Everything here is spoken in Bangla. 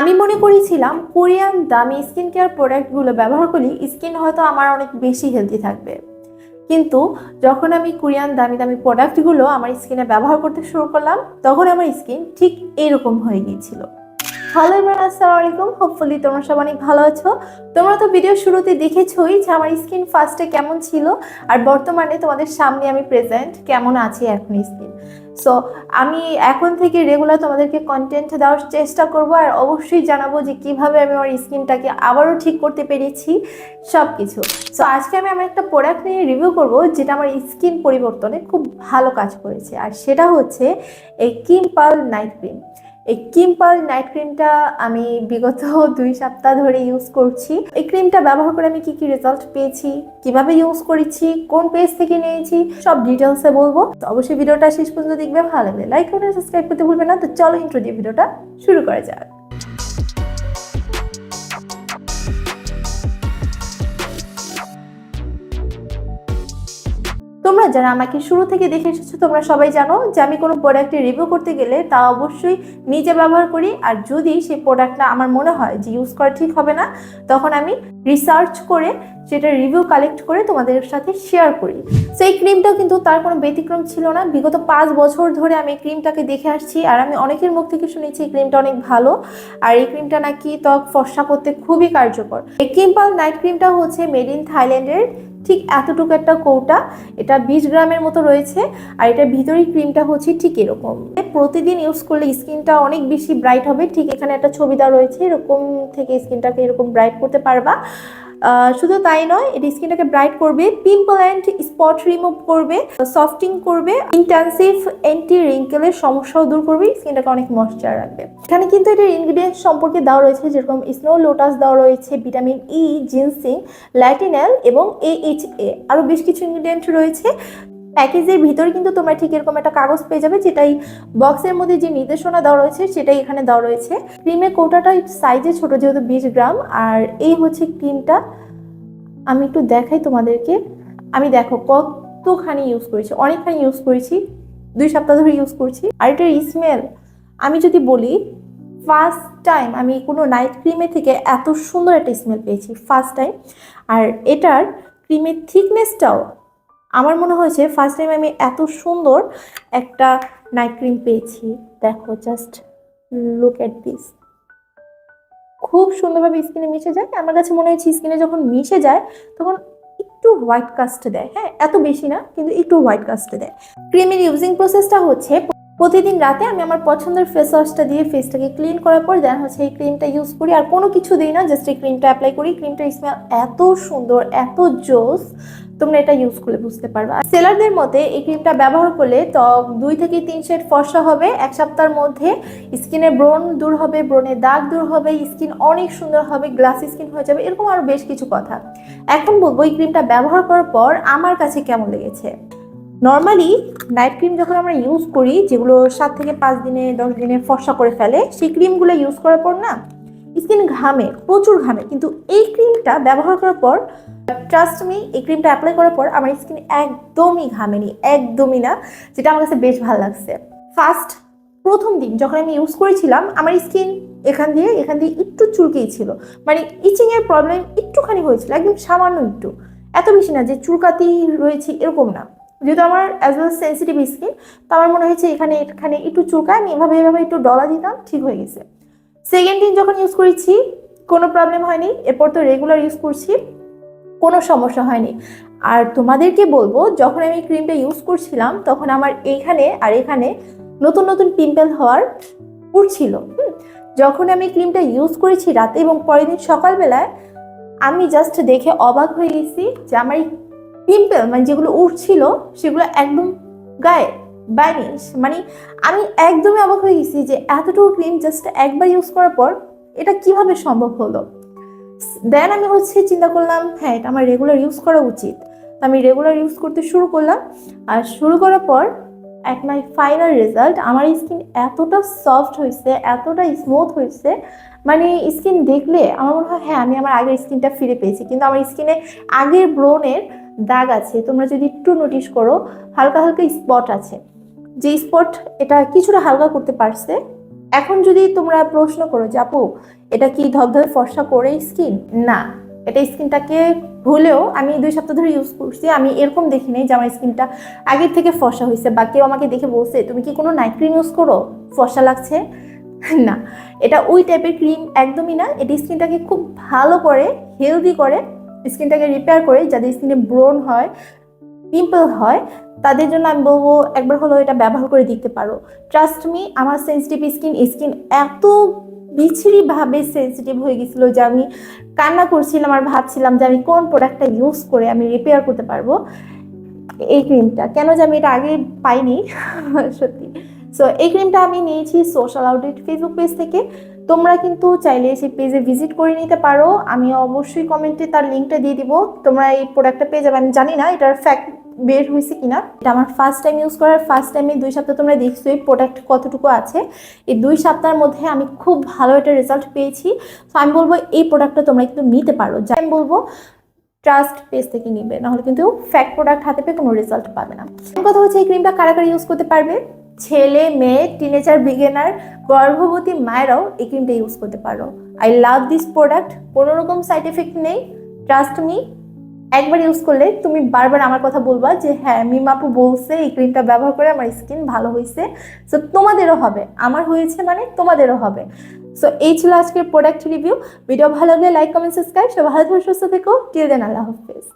আমি মনে করেছিলাম কোরিয়ান দামি স্কিন কেয়ার প্রোডাক্টগুলো ব্যবহার করলে স্কিন হয়তো আমার অনেক বেশি হেলদি থাকবে। কিন্তু যখন আমি কোরিয়ান দামি দামি প্রোডাক্টগুলো আমার স্কিনে ব্যবহার করতে শুরু করলাম, তখন আমার স্কিন ঠিক এরকম হয়ে গিয়েছিল। হ্যালো এবার আসসালামু আলাইকুম। হোপফুলি তোমরা সব অনেক ভালো আছো। তোমরা তো ভিডিও শুরুতে দেখেছোই যে আমার স্কিন ফার্স্টে কেমন ছিল, আর বর্তমানে তোমাদের সামনে আমি প্রেজেন্ট কেমন আছি এখন স্কিন। সো আমি এখন থেকে রেগুলার তোমাদেরকে কন্টেন্ট দেওয়ার চেষ্টা করব আর অবশ্যই জানাব যে কীভাবে আমি আমার স্কিনটাকে আবারও ঠিক করতে পেরেছি সব কিছু সো আজকে আমি আমার একটা প্রোডাক্ট নিয়ে রিভিউ করব যেটা আমার স্কিন পরিবর্তনে খুব ভালো কাজ করেছে। আর সেটা হচ্ছে এই কিম্পাল নাইট ক্রিম এই কিম্পাল নাইট ক্রিমটা আমি বিগত দুই সপ্তাহ ধরে ইউজ করছি। এই ক্রিমটা ব্যবহার করে আমি কি কি রেজাল্ট পেয়েছি, কীভাবে ইউজ করেছি, কোন পেজ থেকে নিয়েছি, সব ডিটেলসে বলব। তো অবশ্যই ভিডিওটা শেষ পর্যন্ত দেখবে ভালো লাগলে লাইক করে সাবস্ক্রাইব করতে ভুলবে না। তো চলো ইন্ট্রো দিয়ে ভিডিওটা শুরু করা যাক। তোমরা যারা আমাকে শুরু থেকে দেখে এসেছ, তোমরা সবাই জানো যে আমি কোনো প্রোডাক্টের রিভিউ করতে গেলে তা অবশ্যই নিজে ব্যবহার করি। আর যদি সেই প্রোডাক্টটা আমার মনে হয় যে ইউজ করা ঠিক হবে না, তখন আমি রিসার্চ করে সেটা রিভিউ কালেক্ট করে তোমাদের সাথে শেয়ার করি। সেই ক্রিমটাও কিন্তু তার কোনো ব্যতিক্রম ছিল না। বিগত পাঁচ বছর ধরে আমি এই ক্রিমটাকে দেখে আসছি আর আমি অনেকের মুখ থেকে শুনেছি এই ক্রিমটা অনেক ভালো। আর এই ক্রিমটা নাকি ত্বক ফর্সা করতে খুবই কার্যকর। এই কিম্পাল নাইট ক্রিমটা হচ্ছে মেড ইন থাইল্যান্ডের ঠিক এতটুকু একটা কৌটা, এটা বিশ গ্রামের মতো রয়েছে, আর এটার ভিতরে ক্রিমটা হচ্ছে ঠিক এরকম। প্রতিদিন ইউজ করলে স্কিনটা অনেক বেশি ব্রাইট হবে, ঠিক এখানে একটা ছবি দেওয়া রয়েছে, এরকম থেকে স্কিনটাকে এরকম ব্রাইট করতে পারবা। শুধু তাই নয়, এটি স্কিনটাকে ব্রাইট করবে পিম্পল অ্যান্ড স্পট রিমুভ করবে সফটিং করবে ইন্টেন্সিভ অ্যান্টি রিঙ্কেলের সমস্যাও দূর করবে, স্কিনটাকে অনেক ময়শ্চার রাখবে। এখানে কিন্তু এটার ইনগ্রিডিয়েন্টস সম্পর্কে দেওয়া রয়েছে, যেরকম স্নো লোটাস দেওয়া রয়েছে ভিটামিন ই জিনসিং ল্যাটিনাল এবং এ এইচ এ আরও বেশ কিছু ইনগ্রিডিয়েন্ট রয়েছে। প্যাকেজের ভিতরে কিন্তু তোমরা ঠিক এরকম একটা কাগজ পেয়ে যাবে, যেটাই বক্সের মধ্যে যে নির্দেশনা দেওয়া রয়েছে, সেটাই এখানে দেওয়া রয়েছে। ক্রিমের কৌটাটা সাইজে ছোট যেহেতু বিশ গ্রাম, আর এই হচ্ছে ক্রিমটা। আমি একটু দেখাই তোমাদেরকে। আমি দেখো কতখানি ইউজ করেছি, অনেকখানি ইউজ করেছি, দুই সপ্তাহ ধরে ইউজ করছি। আর এটার স্মেল আমি যদি বলি ফার্স্ট টাইম আমি কোনো নাইট ক্রিমের থেকে এত সুন্দর একটা স্মেল পেয়েছি ফার্স্ট টাইম আর এটার ক্রিমের থিকনেসটাও আমার মনে হয়েছে ফার্স্ট টাইম আমি এত সুন্দর একটা নাইট ক্রিম পেয়েছি। দেখো জাস্ট লুক এট দিস খুব সুন্দরভাবে স্কিনে মিশে যায়। আমার কাছে মনে হয়েছে স্কিনে যখন মিশে যায়, তখন একটু হোয়াইট কাস্ট দেয়। হ্যাঁ এত বেশি না, কিন্তু একটু হোয়াইট কাস্ট দেয়। ক্রিমের ইউজিং প্রসেসটা হচ্ছে, প্রতিদিন রাতে আমি আমার পছন্দের ফেস ওয়াশটা দিয়ে ফেসটাকে ক্লিন করার পর দেন হচ্ছে এই ক্রিমটা ইউজ করি। আর কোনো কিছু দিই না জাস্ট এই ক্রিমটা অ্যাপ্লাই করি। ক্রিমটার স্মেল এত সুন্দর, এত জোস। তোমরা এটা ইউজ করলে বুঝতে পারবে। আর সেলারদের মতে এই ক্রিমটা ব্যবহার করলে ত্বক দুই থেকে তিন শেড ফর্সা হবে, এক সপ্তাহের মধ্যে স্কিনের ব্রণ দূর হবে, ব্রণের দাগ দূর হবে, স্কিন অনেক সুন্দর হবে গ্লাস স্কিন হয়ে যাবে, এরকম আরও বেশ কিছু কথা। এখন বলব এই ক্রিমটা ব্যবহার করার পর আমার কাছে কেমন লেগেছে। নর্মালি নাইট ক্রিম যখন আমরা ইউজ করি, যেগুলো সাত থেকে পাঁচ দিনে, দশ দিনে ফর্সা করে ফেলে, সেই ক্রিমগুলো ইউজ করার পর না, স্কিন ঘামে, প্রচুর ঘামে, কিন্তু এই ক্রিমটা ব্যবহার করার পর ট্রাস্ট মি এই ক্রিমটা অ্যাপ্লাই করার পর আমার স্কিন একদমই ঘামেনি, একদমই না, যেটা আমার কাছে বেশ ভালো লাগছে। ফার্স্ট প্রথম দিন যখন আমি ইউজ করেছিলাম, আমার স্কিন এখান দিয়ে এখান দিয়ে একটু চুলকেই ছিল। মানে ইচিং এর প্রবলেম একটুখানি হয়েছিল, একদম সামান্য একটু। এত বেশি না যে চুলকাতেই রয়েছে এরকম না। যেহেতু আমার অ্যাজ ওয়েল সেন্সিটিভ স্কিন তো আমার মনে হয়েছে এখানে এখানে একটু চুলকায়, আমি এভাবে এভাবে একটু ডলা দিতাম, ঠিক হয়ে গেছে। সেকেন্ড দিন যখন ইউজ করেছি, কোনো প্রবলেম হয়নি, এরপর তো রেগুলার ইউজ করছি। কোনো সমস্যা হয়নি। আর তোমাদেরকে বলব, যখন আমি ক্রিমটা ইউজ করছিলাম, তখন আমার এইখানে আর এখানে নতুন নতুন পিম্পল হওয়ার উঠছিল যখন আমি ক্রিমটা ইউজ করেছি রাতে এবং পরের দিন সকালবেলায়, আমি জাস্ট দেখে অবাক হয়ে গেছি যে আমার এই পিম্পল মানে যেগুলো উঠছিল সেগুলো একদম গায়ে বাইনিশ মানে আমি একদমই অবাক হয়ে গেছি যে এতটুকু ক্রিম জাস্ট একবার ইউজ করার পর এটা কীভাবে সম্ভব হলো? দেন আমি হচ্ছে চিন্তা করলাম হ্যাঁ এটা আমার রেগুলার ইউজ করা উচিত। আমি রেগুলার ইউজ করতে শুরু করলাম। আর শুরু করার পর অ্যাট মাই ফাইনাল রেজাল্ট আমার স্কিন এতটা সফট হয়েছে, এতটা স্মুথ হয়েছে। মানে স্কিন দেখলে আমার মনে হয় হ্যাঁ আমি আমার আগের স্কিনটা ফিরে পেয়েছি। কিন্তু আমার স্কিনে আগের ব্রণের দাগ আছে। তোমরা যদি একটু নোটিশ করো, হালকা হালকা স্পট আছে। যে স্পট এটা কিছুটা হালকা করতে পারছে। এখন যদি তোমরা প্রশ্ন করো যে, আপু, এটা কি ধবধবে ফর্সা করে স্কিন না, এটা স্কিনটাকে হলেও আমি দুই সপ্তাহ ধরে ইউজ করছি। আমি এরকম দেখি নাই যে আমার স্কিনটা আগের থেকে ফর্সা হয়েছে বা কেউ আমাকে দেখে বলছে, তুমি কি কোনো নাইট ক্রিম ইউজ করো? ফর্সা লাগছে? না, এটা ওই টাইপের ক্রিম একদমই না। এটি স্কিনটাকে খুব ভালো করে হেলদি করে স্কিনটাকে রিপেয়ার করে যাদের স্কিনে ব্রোন হয়। পিম্পল হয়, তাদের জন্য আমি বলব একবার হলো এটা ব্যবহার করে দিতে পারো। ট্রাস্ট মি আমার সেন্সিটিভ স্কিন স্কিন এত বিচ্ছিরিভাবে সেন্সিটিভ হয়ে গেছিল যে আমি কান্না করছিলাম আর ভাবছিলাম যে আমি কোন প্রোডাক্টটা ইউজ করে আমি রিপেয়ার করতে পারব। এই ক্রিমটা কেন যে আমি এটা আগে পাইনি, সত্যি। সো এই ক্রিমটা আমি নিয়েছি সোশ্যাল আউটলেট ফেসবুক পেজ থেকে। তোমরা কিন্তু চাইলে সেই পেজে ভিজিট করে নিতে পারো। আমি অবশ্যই কমেন্টে তার লিঙ্কটা দিয়ে দিব। তোমরা এই প্রোডাক্টটা পেয়ে যাবে, আমি জানি না, এটার ফ্যাক্ট বের হয়েছে কিনা, এটা আমার ফার্স্ট টাইম ইউজ করার ফার্স্ট টাইমে দুই সপ্তাহ তোমরা দেখছ এই প্রোডাক্ট কতটুকু আছে। এই দুই সপ্তাহের মধ্যে আমি খুব ভালো একটা রেজাল্ট পেয়েছি। তো আমি বলব এই প্রোডাক্টটা তোমরা কিন্তু নিতে পারো। যা আমি বলব ট্রাস্ট পেজ থেকে নিবে, নাহলে কিন্তু ফ্যাক প্রোডাক্ট হাতে পেয়ে কোনো রেজাল্ট পাবে না। কথা হচ্ছে, এই ক্রিমটা কারা কারা ইউজ করতে পারবে? ছেলে, মেয়ে টিনেজার বিগিনার গর্ভবতী মায়েরাও এই ক্রিমটা ইউজ করতে পারো। আই লাভ দিস প্রোডাক্ট কোনো রকম সাইড এফেক্ট নেই ট্রাস্ট মি একবার ইউজ করলে তুমি বারবার আমার কথা বলবা যে হ্যাঁ মিমাপু বলছে এই ক্রিমটা ব্যবহার করে আমার স্কিন ভালো হয়েছে সো তোমাদেরও হবে। আমার হয়েছে মানে তোমাদেরও হবে। সো এই ছিল আজকের প্রোডাক্ট রিভিউ ভিডিও ভালো লাগলে লাইক কমেন্ট সাবস্ক্রাইব সব ভালো থাকো, সুস্থ থেকো। টিল দেন, আল্লাহ হাফেজ।